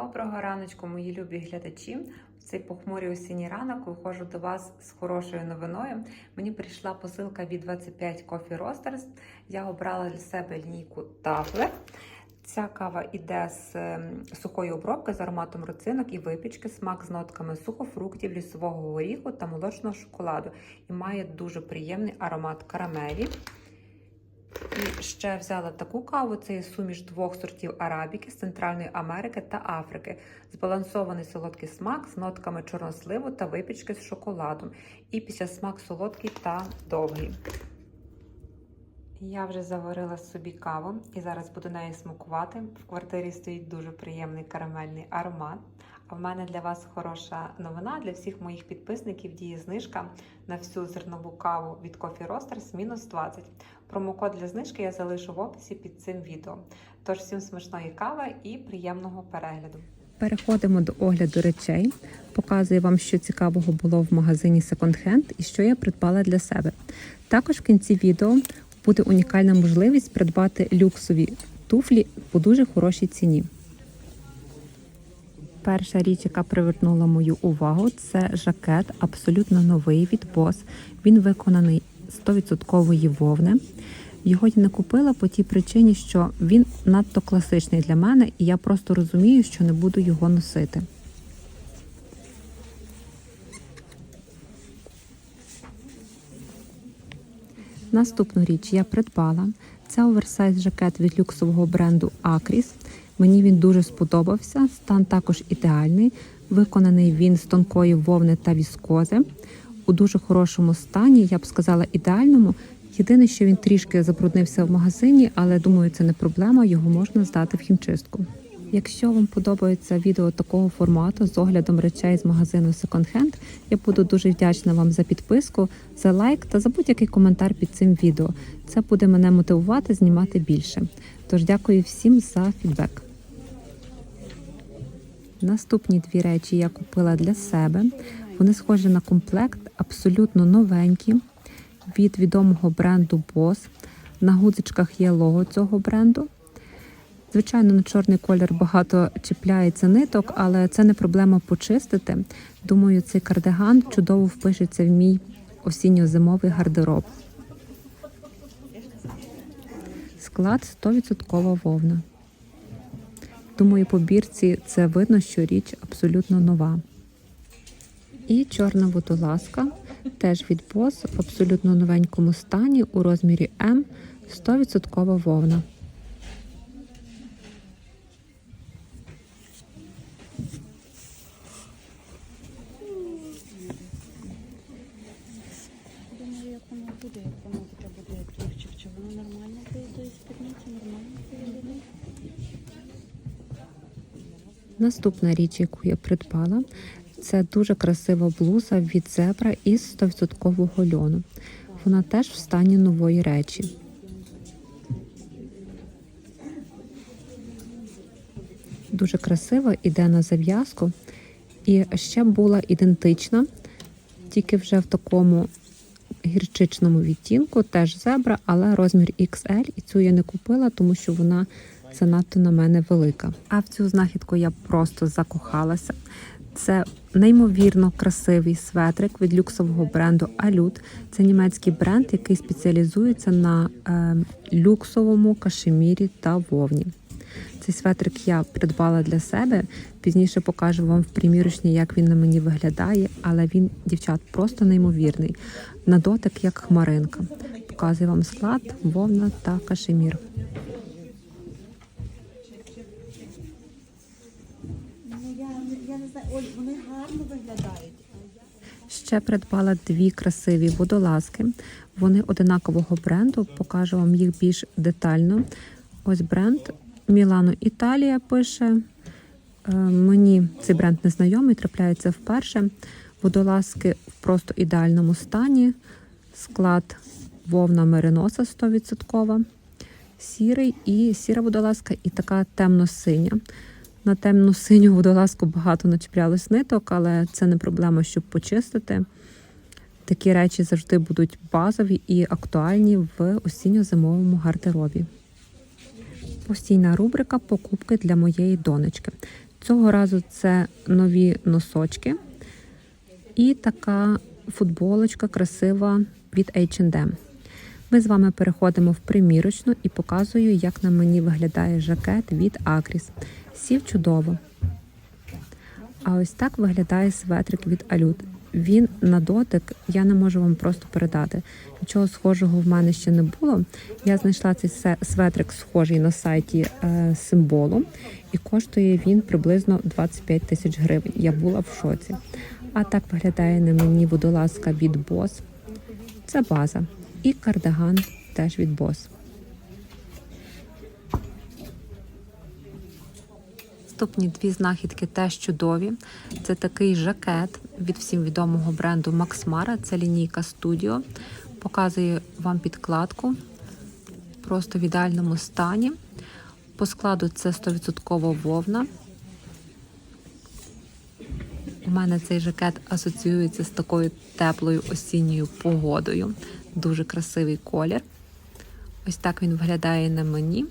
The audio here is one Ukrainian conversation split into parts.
Доброго раночку, мої любі глядачі. В цей похмурий осінній ранок виходжу до вас з хорошою новиною. Мені прийшла посилка від 25 Coffee Roasters. Я обрала для себе лінійку Тафлер. Ця кава йде з ем, сухої обробки з ароматом роцинок і випічки, смак з нотками сухофруктів, лісового горіху та молочного шоколаду. І має дуже приємний аромат карамелі. І ще взяла таку каву: це є суміш двох сортів арабіки з Центральної Америки та Африки. Збалансований солодкий смак з нотками чорносливу та випічки з шоколадом. І після смак солодкий та довгий. Я вже заварила собі каву і зараз буду нею смакувати. В квартирі стоїть дуже приємний карамельний аромат. В мене для вас хороша новина для всіх моїх підписників діє знижка на всю зернову каву від Coffee Roasters мінус 20. Промокод для знижки я залишу в описі під цим відео. Тож всім смачної кави і приємного перегляду. Переходимо до огляду речей. Показую вам, що цікавого було в магазині Second Hand і що я придбала для себе. Також в кінці відео буде унікальна можливість придбати люксові туфлі по дуже хорошій ціні. Перша річ, яка привернула мою увагу, це жакет абсолютно новий від Boss. Він виконаний 100% вовни. Його я не купила по тій причині, що він надто класичний для мене, і я просто розумію, що не буду його носити. Наступну річ я придбала. Це оверсайз жакет від люксового бренду Acris. Мені він дуже сподобався. Стан також ідеальний. Виконаний він з тонкої вовни та віскози. У дуже хорошому стані, я б сказала, ідеальному. Єдине, що він трішки забруднився в магазині, але думаю, це не проблема, його можна здати в хімчистку. Якщо вам подобається відео такого формату з оглядом речей з магазину Second Hand, я буду дуже вдячна вам за підписку, за лайк та за будь-який коментар під цим відео. Це буде мене мотивувати знімати більше. Тож дякую всім за фідбек. Наступні дві речі я купила для себе. Вони схожі на комплект, абсолютно новенькі від відомого бренду Boss. На гудзичках є лого цього бренду. Звичайно, на чорний колір багато чіпляється ниток, але це не проблема почистити. Думаю, цей кардиган чудово впишеться в мій осінньо-зимовий гардероб. Склад 100% вовна. Думаю, по бірці це видно, що річ абсолютно нова. І чорна водолазка теж від Boss в абсолютно новенькому стані у розмірі М 100% вовна. Думаю, як воно буде, як воно буде, чи воно нормально буде, то спідниці нормально Наступна річ, яку я придбала, це дуже красива блуза від зебра із 100% льону. Вона теж в стані нової речі. Дуже красива, іде на зав'язку. І ще була ідентична, тільки вже в такому гірчичному відтінку, теж зебра, але розмір XL. І цю я не купила, тому що вона занадто на мене велика. А в цю знахідку я просто закохалася. Це неймовірно красивий светрик від люксового бренду Алют. Це німецький бренд, який спеціалізується на е, люксовому кашемірі та вовні. Цей светрик я придбала для себе. Пізніше покажу вам в примірочні, як він на мені виглядає, але він, дівчат, просто неймовірний. На дотик, як хмаринка. Показую вам склад, вовна та кашемір. Ну я, я не вони гарно виглядають. Ще придбала дві красиві водолазки. Вони одинакового бренду. Покажу вам їх більш детально. Ось бренд Мілано Італія пише. Е, Мені цей бренд не знайомий, трапляється вперше. Водолазки в просто ідеальному стані. Склад вовна мериноса 100%, сірий і сіра водолазка, і така темно-синя. На темну-синю водолазку багато начіплялось ниток, але це не проблема, щоб почистити. Такі речі завжди будуть базові і актуальні в осінньо-зимовому гардеробі. Постійна рубрика покупки для моєї донечки. Цього разу це нові носочки і така футболочка красива від H&M. Ми з вами переходимо в примірочну і показую, як на мені виглядає жакет від Акріс. Сів чудово. А ось так виглядає светрик від Алют. Він на дотик, я не можу вам просто передати. Нічого схожого в мене ще не було. Я знайшла цей светрик схожий на сайті е, символу, і коштує він приблизно 25 тисяч гривень. Я була в шоці. А так виглядає на мені водолазка від Boss. Це база. І кардиган теж від Boss. Наступні дві знахідки теж чудові. Це такий жакет від всім відомого бренду Mara. Це лінійка Studio. Показую вам підкладку. Просто в ідеальному стані. По складу це 100% вовна. У мене цей жакет асоціюється з такою теплою осінньою погодою. Дуже красивий колір. Ось так він виглядає на мені.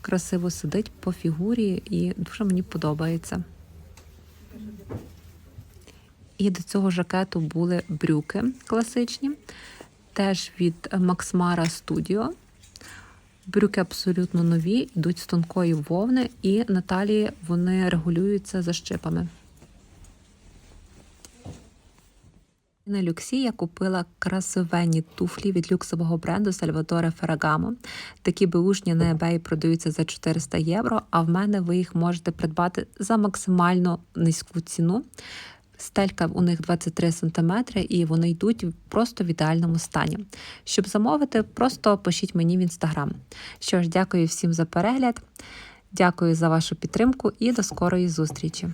Красиво сидить по фігурі і дуже мені подобається. І до цього жакету були брюки класичні, теж від Maxmara Studio. Брюки абсолютно нові, йдуть з тонкої вовни, і на талії вони регулюються защипами. На люксі я купила красивенні туфлі від люксового бренду Salvatore Ferragamo. Такі беушні на eBay продаються за 400 євро, а в мене ви їх можете придбати за максимально низьку ціну. Стелька у них 23 см і вони йдуть просто в ідеальному стані. Щоб замовити, просто пишіть мені в інстаграм. Що ж, дякую всім за перегляд, дякую за вашу підтримку і до скорої зустрічі!